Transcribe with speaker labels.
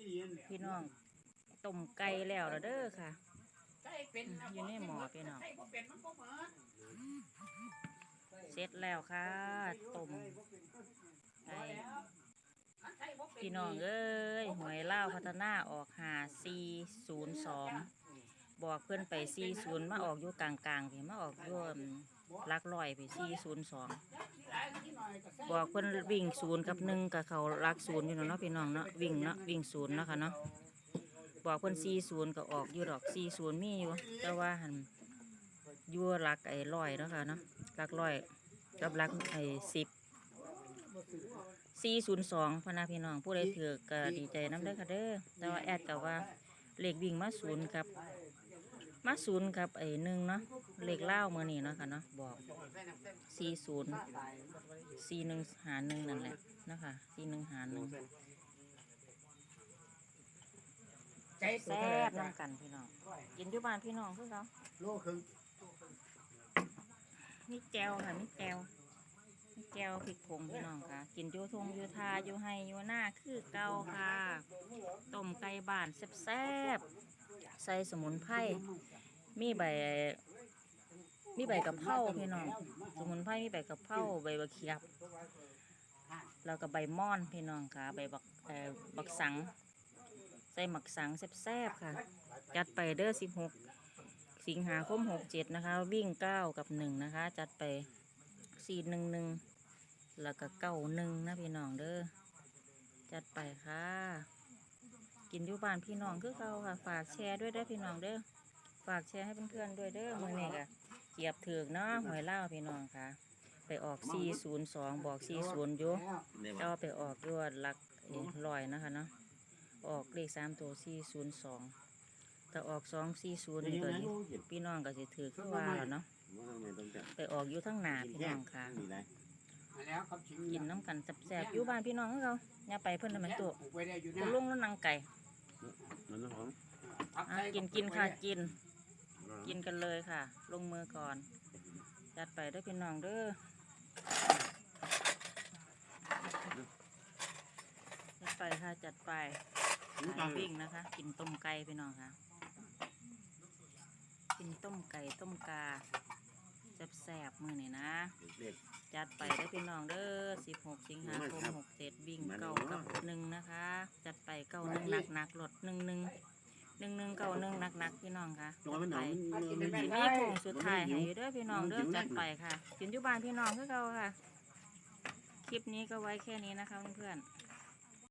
Speaker 1: พี่น้องต้มไก่แล้วแล้วเด้อค่ะ
Speaker 2: ใส่เป็น
Speaker 1: อยู่ในหม้อพี่น้อง
Speaker 2: ใส่บ่เป็นมันบ่เหมือน
Speaker 1: เสร็จแล้วค่ะต้มไก่
Speaker 2: มันใส่บ่เป็น
Speaker 1: พี่น้องเอ้ยหวยเล่าวพัฒนาออกหาสี่ศูนย์สอง บอกเพื่อนไปสี่ศูนย์มาออกอยู่กลางกลางๆพี่มาออกอยู่ลักลอยไปสี่ศูนย์สองบอกเพื่อนวิ่งศูนย์กับหนึ่งกับเขาลักศูนย์อยู่เนาะพี่น้องเนาะวิ่งเนาะวิ่งศูนย์เนาะค่ะเนาะบอกเพื่อนสี่ศูนย์ก็ออกอยู่ดอกสี่ศูนย์มีอยู่แต่ว่าหันอยู่หลักไอ้ลอยเนาะค่ะเนาะลักลอยกับลักไอ้สิบสี่ศูนย์สองพนาพี่น้องผู้ใดถือก็ดีใจน้ำเด้ค่ะเด้อแต่ว่าแอดก็ว่าเลขวิ่งมาศูนย์กับ มาศูนย์กับไอ้หนึ่งเนาะเลขเล่าวมือนี่เนาะค่ะเนาะบอกสี่ศูนย์สี่หนึ่งหาหนึ่งนั่นแหละเนาะคะสี่หนึ่งหาหนึ่ง
Speaker 2: ใจตัว
Speaker 1: แซ่
Speaker 2: เท่าไหร่
Speaker 1: บน้ำกันพี่น้องกินอยู่บ้านพี่น้องคือเขา
Speaker 2: โลครึ่ง
Speaker 1: มีแจวค่ะมีแจวมี แจวพริกผงพี่น้องค่ะ กินอยู่ทงอยู่ทาอยู่ให้อยู่หน้าคือเก่าค่ะต้มไก่บ้านแซ่บๆใส่สมุนไพรมีใบ มีใบกะเพราพี่น้องสมุนไพรมีใบกะเพราใบบะเขียบ แล้วก็ใบม่อนพี่น้องค่ะ ใบบักเอ่อบักสัง ใส่หมักสังแซ่บๆค่ะ จัดไปเด้อสิบหกสิงหาคมหกเจ็ดนะคะ วิ่งเก้ากับหนึ่งนะคะ จัดไปสี่หนึ่งหนึ่ง แล้วก็เก้าหนึ่งนะพี่น้องเด้อจัดไปค่ะ กินอยู่บ้านพี่น้องคือเก่าค่ะ ฝากแชร์ด้วยเด้อพี่น้องเด้อฝากแชร์ให้เพื่อนๆด้วยเด้อมือนี้ก็เจียบถือกเนาะหวยเล่าวพี่น้องค่ะ ไปออก 402 บอก 40อยู่แต่ว่าไปออกยอดหลักเอ่อลอยนะคะเนาะออกเลข3ตัว 402 แต่ออก 240นี่ก็สิพี่น้องก็สิถือคือว่าแล้วเนาะไปออกอยู่ทั้งหน้าพี่น้องค่ะ
Speaker 2: มาแล้วครับชิม
Speaker 1: กินน้ำกันแซ่บๆอยู่บ้านพี่น้องคือเขาอย่าไปเพิ่นทำไมตัว
Speaker 2: ปลูกไว้ได้อยู่
Speaker 1: ตัว
Speaker 2: นะ
Speaker 1: ลุงแล้วนางไก่
Speaker 3: มันหอม
Speaker 2: ผัก
Speaker 1: อะ
Speaker 2: ไทย
Speaker 1: กินกินค่ะกิน กินกันเลยค่ะ ลงมือก่อน จัดไปเด้อพี่น้องเด้อจัดไปค่ะจัดไปสายวิ่งนะคะ กินต้มไก่พี่น้องค่ะ กินต้มไก่ต้มกาแซ่บๆมือนี่นะ
Speaker 3: เด็ก
Speaker 1: จัดไปได้อพี่น้องเด้อ 16 สิงหาคม67 วิ่งเก้ากับหนึ่งนะคะ จัดไปเก้าหนึ่งหนักหนักๆลดหนึ่งหนึ่งหนึ่งหนึ่งเก้าหนึ่งหนักหนักๆพี่น้องค่ะ
Speaker 3: ตัวมันหนอ
Speaker 1: ไป
Speaker 3: ม
Speaker 1: สิมีโค้งสุดท้ายให้อยู่เด้อพี่น้องเด้อจัดไปค่ะกินอยู่บ้านพี่น้องคือเก่าค่ะ คลิปนี้ก็ไว้แค่นี้นะคะเพื่อนๆ